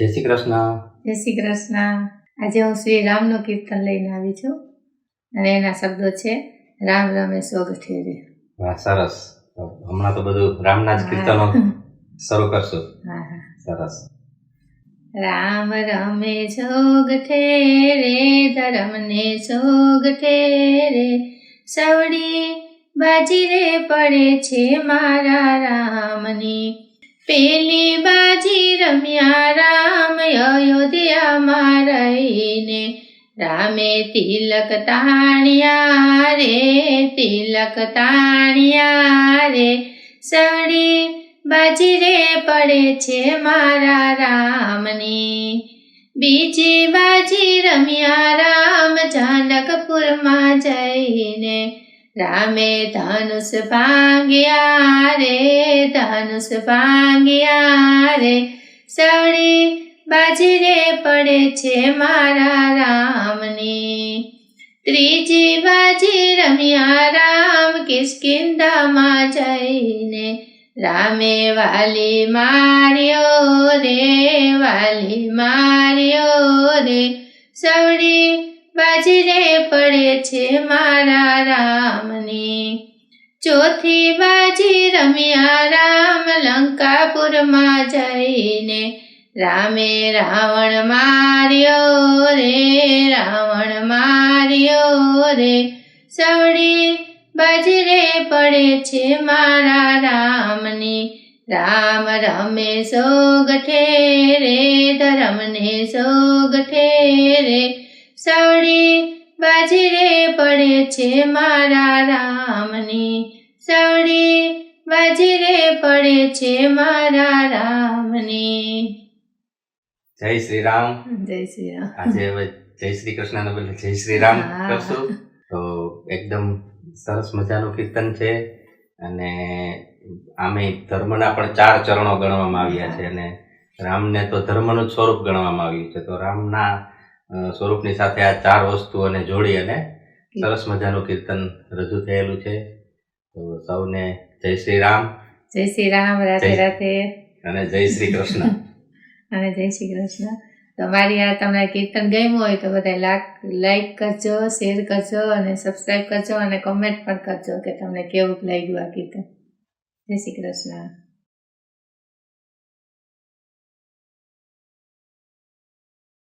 જય શ્રી કૃષ્ણ. જય શ્રી કૃષ્ણ. આજે હું શ્રી રામનું કીર્તન લઈને આવી છું અને એના શબ્દો છે રામ રમે સોગ ઠેરે. વાહ સરસ. હમણાં તો બધું રામના જ કીર્તનો શરૂ કરશું. સરસ. રામ રમે જોગ ઠેરે ધરમને સોગઠે ઠેરે. સવડી બાજી રે પડે છે મારા રામની. પેલી અયોધ્યામાં રહીને રામે તિલક તાણ્યા રે, તિલક તાણ્યા રે. સવડી બાજી રે પડે છે મારા રામની. બીજી બાજી રમ્યા રામ જાનકપુરમાં જઈને. રામે ધનુષ ભાંગ્યા રે, ધનુષ ભાંગ્યા રે. સવડી બાજી રે પડે છે મારા રામની. ત્રીજી બાજી રમ્યા રામ કિષ્કિંધામાં જઈને, રામે વાલી માર્યો રે, વાલી માર્યો રે. સવડી બાજરે પડે છે મારા રામની. ચોથી બાજી રમ્યા રામ લંકાપુરમાં જઈને રામે રાવણ માર્યો રે, રાવણ માર્યો રે. સવડી બજરે પડે છે મારા રામની. રામ રમે સોગઠે રે ધરમને સોગઠે રે સવડી બાજી રે પડે છે મારા રામની. સવડી બાજી રે પડે છે મારા રામની. જય શ્રી રામ જય શ્રી રામ આજે હવે જય શ્રી કૃષ્ણને બદલે જય શ્રી રામ કરશું? તો એકદમ સરસ મજાનું કીર્તન છે અને આમે ધર્મના પણ ચાર ચરણો ગણવામાં આવ્યા છે અને રામને તો ધર્મનું જ સ્વરૂપ ગણવામાં આવ્યું છે. તો રામના સ્વરૂપની સાથે આ ચાર વસ્તુઓને જોડી અને સરસ મજાનું કીર્તન રજૂ થયેલું છે. તો સૌને જય શ્રી રામ જય શ્રી રામ રાધે રાધે. અને જય શ્રી કૃષ્ણ. અને જય શ્રી કૃષ્ણ. તમારી આ તમને કીર્તન ગમ્યું હોય તો બધા લાક લાઈક કરજો શેર કરજો અને સબસ્ક્રાઈબ કરજો અને કમેન્ટ પણ કરજો કે તમને કેવું લાગ્યું આ કીર્તન. જય શ્રી કૃષ્ણ.